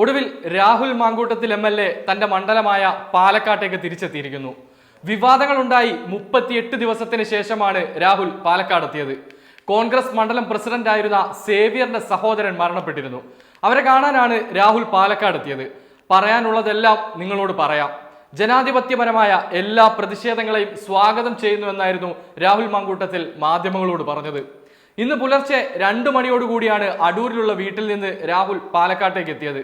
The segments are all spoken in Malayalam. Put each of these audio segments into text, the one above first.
ഒടുവിൽ Rahul Mankoottathil M L A തന്റെ മണ്ഡലമായ പാലക്കാട്ടേക്ക് തിരിച്ചെത്തിയിരിക്കുന്നു. വിവാദങ്ങളുണ്ടായി മുപ്പത്തിയെട്ട് ദിവസത്തിന് ശേഷമാണ് രാഹുൽ പാലക്കാടെത്തിയത് കോൺഗ്രസ് മണ്ഡലം പ്രസിഡന്റ് ആയിരുന്ന സേവിയറിന്റെ സഹോദരൻ മരണപ്പെട്ടിരുന്നു. അവരെ കാണാനാണ് രാഹുൽ പാലക്കാടെത്തിയത് പറയാനുള്ളതെല്ലാം നിങ്ങളോട് പറയാം. ജനാധിപത്യപരമായ എല്ലാ പ്രതിഷേധങ്ങളെയും സ്വാഗതം ചെയ്യുന്നുവെന്നായിരുന്നു രാഹുൽ മാങ്കൂട്ടത്തിൽ മാധ്യമങ്ങളോട് പറഞ്ഞത്. ഇന്ന് പുലർച്ചെ രണ്ടു മണിയോടുകൂടിയാണ് അടൂരിലുള്ള വീട്ടിൽ നിന്ന് രാഹുൽ പാലക്കാട്ടേക്ക് എത്തിയത്.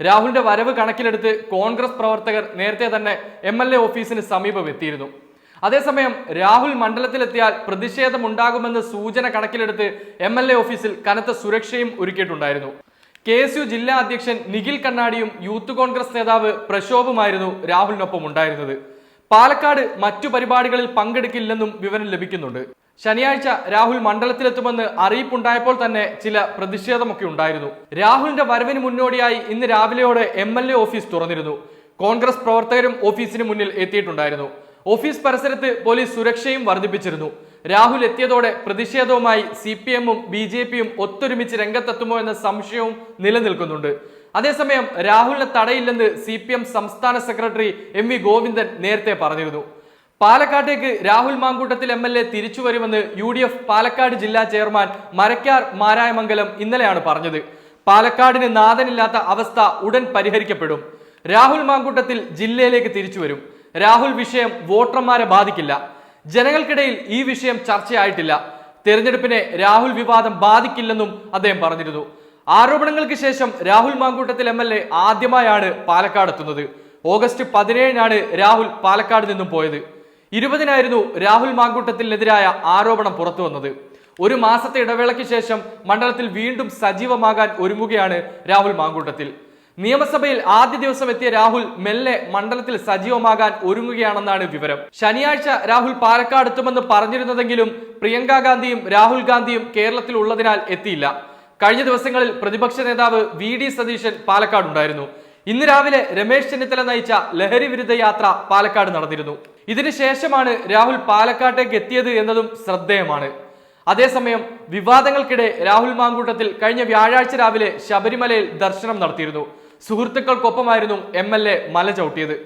രാഹുലിന്റെ വരവ് കണക്കിലെടുത്ത് കോൺഗ്രസ് പ്രവർത്തകർ നേരത്തെ തന്നെ എം എൽ എ ഓഫീസിന് സമീപം എത്തിയിരുന്നു അതേസമയം രാഹുൽ മണ്ഡലത്തിലെത്തിയാൽ പ്രതിഷേധം ഉണ്ടാകുമെന്ന് സൂചന കണക്കിലെടുത്ത് എം എൽ എ ഓഫീസിൽ കനത്ത സുരക്ഷയും ഒരുക്കിയിട്ടുണ്ടായിരുന്നു. കെ എസ് യു ജില്ലാ അധ്യക്ഷൻ നിഖിൽ കണ്ണാടിയും യൂത്ത് കോൺഗ്രസ് നേതാവ് പ്രശോഭുമായിരുന്നു രാഹുലിനൊപ്പം ഉണ്ടായിരുന്നത്. പാലക്കാട് മറ്റു പരിപാടികളിൽ പങ്കെടുക്കില്ലെന്നും വിവരം ലഭിക്കുന്നുണ്ട്. ശനിയാഴ്ച രാഹുൽ മണ്ഡലത്തിലെത്തുമെന്ന് അറിയിപ്പുണ്ടായപ്പോൾ തന്നെ ചില പ്രതിഷേധമൊക്കെ ഉണ്ടായിരുന്നു. രാഹുലിന്റെ വരവിന് മുന്നോടിയായി ഇന്ന് രാവിലെയോടെ എം എൽ എ ഓഫീസ് തുറന്നിരുന്നു. കോൺഗ്രസ് പ്രവർത്തകരും ഓഫീസിന് മുന്നിൽ എത്തിയിട്ടുണ്ടായിരുന്നു. ഓഫീസ് പരിസരത്ത് പോലീസ് സുരക്ഷയും വർദ്ധിപ്പിച്ചിരുന്നു. രാഹുൽ എത്തിയതോടെ പ്രതിഷേധവുമായി സി പി എമ്മും ബി ജെ പിയും ഒത്തൊരുമിച്ച് രംഗത്തെത്തുമോ എന്ന സംശയവും നിലനിൽക്കുന്നുണ്ട്. അതേസമയം രാഹുലിനെ തടയില്ലെന്ന് സി പി എം സംസ്ഥാന സെക്രട്ടറി എം വി ഗോവിന്ദൻ നേരത്തെ പറഞ്ഞിരുന്നു. പാലക്കാട്ടേക്ക് Rahul Mankoottathil M L A തിരിച്ചു വരുമെന്ന് യു ഡി എഫ് പാലക്കാട് ജില്ലാ ചെയർമാൻ മരക്കാർ മാരായമംഗലം ഇന്നലെയാണ് പറഞ്ഞത്. പാലക്കാടിന് നാഥനില്ലാത്ത അവസ്ഥ ഉടൻ പരിഹരിക്കപ്പെടും. രാഹുൽ മാങ്കൂട്ടത്തിൽ ജില്ലയിലേക്ക് തിരിച്ചു വരും. രാഹുൽ വിഷയം വോട്ടർമാരെ ബാധിക്കില്ല. ജനങ്ങൾക്കിടയിൽ ഈ വിഷയം ചർച്ചയായിട്ടില്ല. തെരഞ്ഞെടുപ്പിനെ രാഹുൽ വിവാദം ബാധിക്കില്ലെന്നും അദ്ദേഹം പറഞ്ഞിരുന്നു. ആരോപണങ്ങൾക്ക് ശേഷം Rahul Mankoottathil M L A ആദ്യമായാണ് പാലക്കാട് എത്തുന്നത്. ഓഗസ്റ്റ് പതിനേഴിനാണ് രാഹുൽ പാലക്കാട് നിന്നും പോയത്. ഇരുപതിനായിരുന്നു രാഹുൽ മാങ്കൂട്ടത്തിനെതിരായ ആരോപണം പുറത്തു വന്നത്. ഒരു മാസത്തെ ഇടവേളയ്ക്ക് ശേഷം മണ്ഡലത്തിൽ വീണ്ടും സജീവമാകാൻ ഒരുങ്ങുകയാണ് രാഹുൽ മാങ്കൂട്ടത്തിൽ. നിയമസഭയിൽ ആദ്യ ദിവസം എത്തിയ രാഹുൽ മെല്ലെ മണ്ഡലത്തിൽ സജീവമാകാൻ ഒരുങ്ങുകയാണെന്നാണ് വിവരം. ശനിയാഴ്ച രാഹുൽ പാലക്കാട് എത്തുമെന്ന് പറഞ്ഞിരുന്നതെങ്കിലും പ്രിയങ്ക ഗാന്ധിയും രാഹുൽ ഗാന്ധിയും കേരളത്തിൽ ഉള്ളതിനാൽ എത്തിയില്ല. കഴിഞ്ഞ ദിവസങ്ങളിൽ പ്രതിപക്ഷ നേതാവ് വി ഡി സതീശൻ പാലക്കാട് ഉണ്ടായിരുന്നു. ഇന്ന് രാവിലെ രമേശ് ചെന്നിത്തല നയിച്ച ലഹരി വിരുദ്ധ യാത്ര പാലക്കാട് നടന്നിരുന്നു. ഇതിനുശേഷമാണ് രാഹുൽ പാലക്കാട്ടേക്ക് എത്തിയത് എന്നതും ശ്രദ്ധേയമാണ്. അതേസമയം വിവാദങ്ങൾക്കിടെ രാഹുൽ മാങ്കൂട്ടത്തിൽ കഴിഞ്ഞ വ്യാഴാഴ്ച രാവിലെ ശബരിമലയിൽ ദർശനം നടത്തിയിരുന്നു. സുഹൃത്തുക്കൾക്കൊപ്പമായിരുന്നു എം എൽ എ മല ചവിട്ടിയത്.